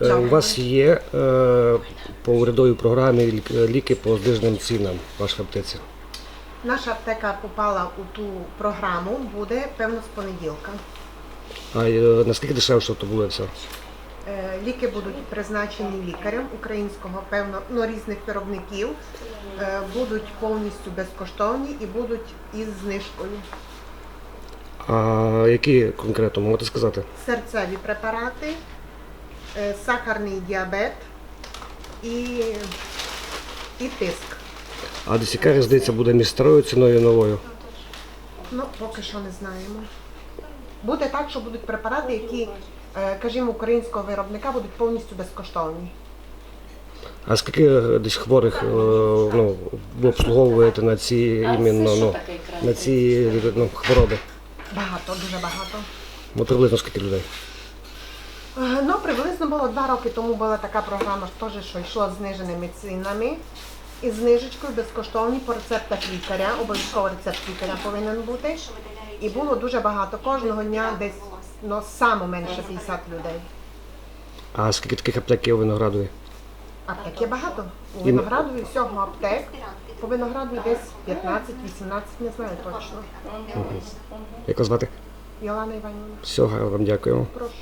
Е, У вас є е, по урядовій програмі ліки по зниженим цінам в вашій аптеці. Наша аптека попала у ту програму, буде певно з понеділка. А е, наскільки дешевше то буде все? Ліки будуть призначені лікарем українського, певно, ну, різних виробників, будуть повністю безкоштовні і будуть із знижкою. А які конкретно можете сказати? Серцеві препарати, сахарний діабет і, і тиск. А десь яка різниця буде між старою ціною і новою? Ну, поки що не знаємо. Буде так, що будуть препарати, які, е, кажімо, українського виробника будуть повністю безкоштовні. А скільки е, десь хворих е, ну, ви обслуговуєте на ці іменно ну, на ці ну, хвороби? Багато, дуже багато. Ну, приблизно скільки людей? Е, Ну, приблизно було два роки тому була така програма, теж, що йшло з зниженими цінами. І знижечкою безкоштовні по рецептах лікаря, обов'язково рецепт лікаря повинен бути. І було дуже багато. Кожного дня десь ну, саме менше 50 людей. А скільки таких аптек є у Виноградові? Аптек є багато. У Виноградові всього аптек. По Виноградові десь 15-18, не знаю точно. Як вас звати? Йолана Іванівна, Всього вам дякую. прошу.